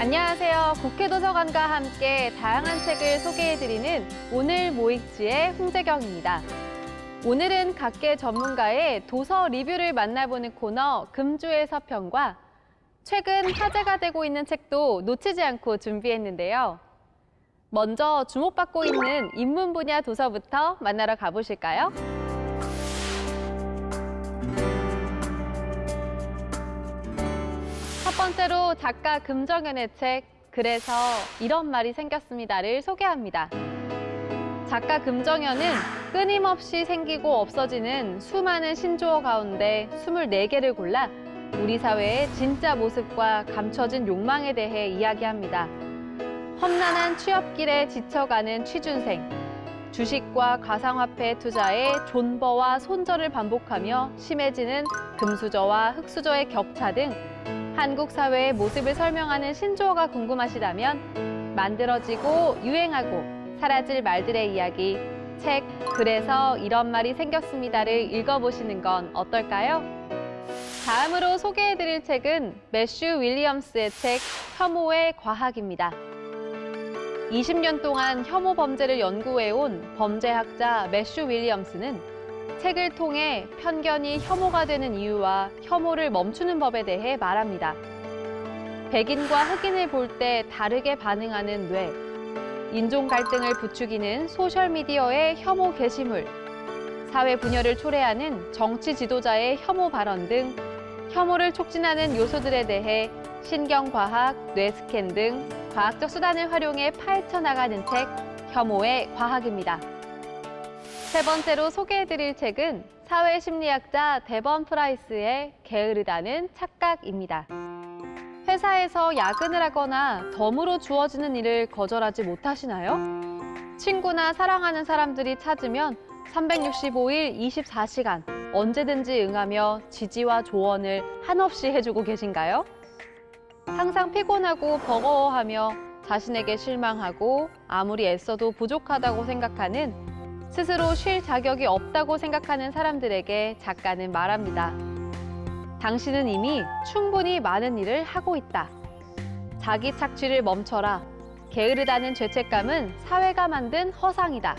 안녕하세요. 국회 도서관과 함께 다양한 책을 소개해드리는 오늘 모익지의 홍재경입니다. 오늘은 각계 전문가의 도서 리뷰를 만나보는 코너 금주의 서평과 최근 화제가 되고 있는 책도 놓치지 않고 준비했는데요. 먼저 주목받고 있는 인문 분야 도서부터 만나러 가보실까요? 번째로 작가 금정현의 책 그래서 이런 말이 생겼습니다를 소개합니다. 작가 금정현은 끊임없이 생기고 없어지는 수많은 신조어 가운데 24개를 골라 우리 사회의 진짜 모습과 감춰진 욕망에 대해 이야기합니다. 험난한 취업길에 지쳐가는 취준생, 주식과 가상화폐 투자에 존버와 손절을 반복하며 심해지는 금수저와 흑수저의 격차 등 한국 사회의 모습을 설명하는 신조어가 궁금하시다면 만들어지고 유행하고 사라질 말들의 이야기 책 그래서 이런 말이 생겼습니다를 읽어보시는 건 어떨까요? 다음으로 소개해드릴 책은 매슈 윌리엄스의 책 혐오의 과학입니다. 20년 동안 혐오 범죄를 연구해온 범죄학자 매슈 윌리엄스는 책을 통해 편견이 혐오가 되는 이유와 혐오를 멈추는 법에 대해 말합니다. 백인과 흑인을 볼 때 다르게 반응하는 뇌, 인종 갈등을 부추기는 소셜미디어의 혐오 게시물, 사회 분열을 초래하는 정치 지도자의 혐오 발언 등 혐오를 촉진하는 요소들에 대해 신경과학, 뇌스캔 등 과학적 수단을 활용해 파헤쳐 나가는 책 혐오의 과학입니다. 세 번째로 소개해드릴 책은 사회심리학자 데번 프라이스의 게으르다는 착각입니다. 회사에서 야근을 하거나 덤으로 주어지는 일을 거절하지 못하시나요? 친구나 사랑하는 사람들이 찾으면 365일 24시간 언제든지 응하며 지지와 조언을 한없이 해주고 계신가요? 항상 피곤하고 버거워하며 자신에게 실망하고 아무리 애써도 부족하다고 생각하는 스스로 쉴 자격이 없다고 생각하는 사람들에게 작가는 말합니다. 당신은 이미 충분히 많은 일을 하고 있다. 자기 착취를 멈춰라. 게으르다는 죄책감은 사회가 만든 허상이다.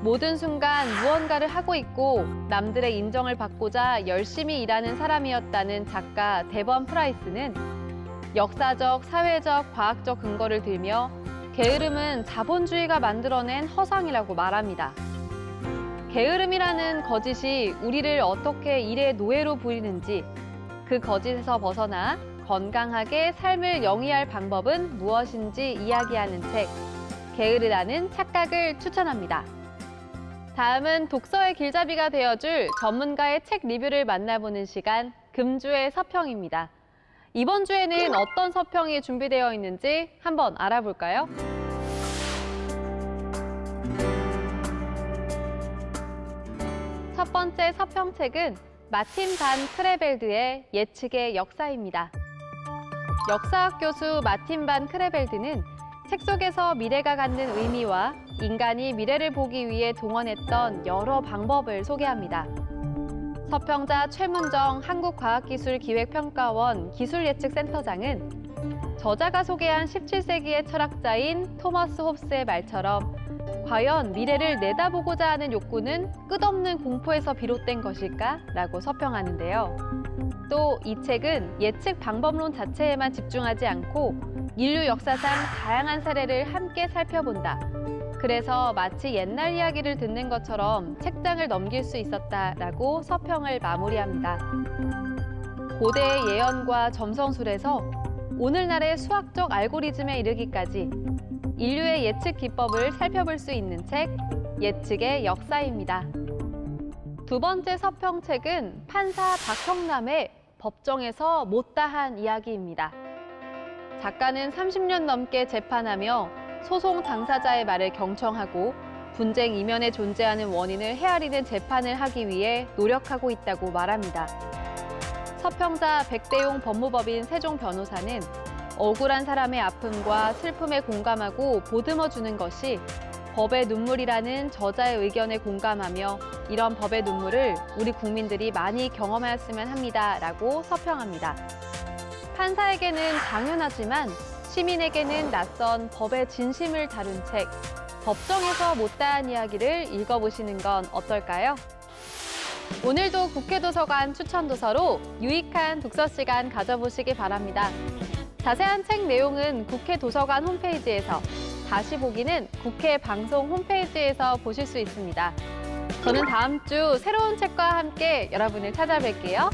모든 순간 무언가를 하고 있고 남들의 인정을 받고자 열심히 일하는 사람이었다는 작가 데번 프라이스는 역사적, 사회적, 과학적 근거를 들며 게으름은 자본주의가 만들어낸 허상이라고 말합니다. 게으름이라는 거짓이 우리를 어떻게 일의 노예로 부리는지 그 거짓에서 벗어나 건강하게 삶을 영위할 방법은 무엇인지 이야기하는 책 게으르다는 착각을 추천합니다. 다음은 독서의 길잡이가 되어줄 전문가의 책 리뷰를 만나보는 시간 금주의 서평입니다. 이번 주에는 어떤 서평이 준비되어 있는지 한번 알아볼까요? 첫 번째 서평책은 마틴 반 크레벨드의 예측의 역사입니다. 역사학 교수 마틴 반 크레벨드는 책 속에서 미래가 갖는 의미와 인간이 미래를 보기 위해 동원했던 여러 방법을 소개합니다. 서평자 최문정 한국과학기술기획평가원 기술예측센터장은 저자가 소개한 17세기의 철학자인 토머스 홉스의 말처럼 과연 미래를 내다보고자 하는 욕구는 끝없는 공포에서 비롯된 것일까? 라고 서평하는데요. 또 이 책은 예측 방법론 자체에만 집중하지 않고 인류 역사상 다양한 사례를 함께 살펴본다. 그래서 마치 옛날 이야기를 듣는 것처럼 책장을 넘길 수 있었다라고 서평을 마무리합니다. 고대의 예언과 점성술에서 오늘날의 수학적 알고리즘에 이르기까지 인류의 예측 기법을 살펴볼 수 있는 책 예측의 역사입니다. 두 번째 서평책은 판사 박형남의 법정에서 못다한 이야기입니다. 작가는 30년 넘게 재판하며 소송 당사자의 말을 경청하고 분쟁 이면에 존재하는 원인을 헤아리는 재판을 하기 위해 노력하고 있다고 말합니다. 서평자 백대용 법무법인 세종 변호사는 억울한 사람의 아픔과 슬픔에 공감하고 보듬어 주는 것이 법의 눈물이라는 저자의 의견에 공감하며 이런 법의 눈물을 우리 국민들이 많이 경험하였으면 합니다. 라고 서평합니다. 판사에게는 당연하지만 시민에게는 낯선 법의 진심을 다룬 책, 법정에서 못다한 이야기를 읽어보시는 건 어떨까요? 오늘도 국회 도서관 추천 도서로 유익한 독서 시간 가져보시기 바랍니다. 자세한 책 내용은 국회 도서관 홈페이지에서, 다시 보기는 국회 방송 홈페이지에서 보실 수 있습니다. 저는 다음 주 새로운 책과 함께 여러분을 찾아뵐게요.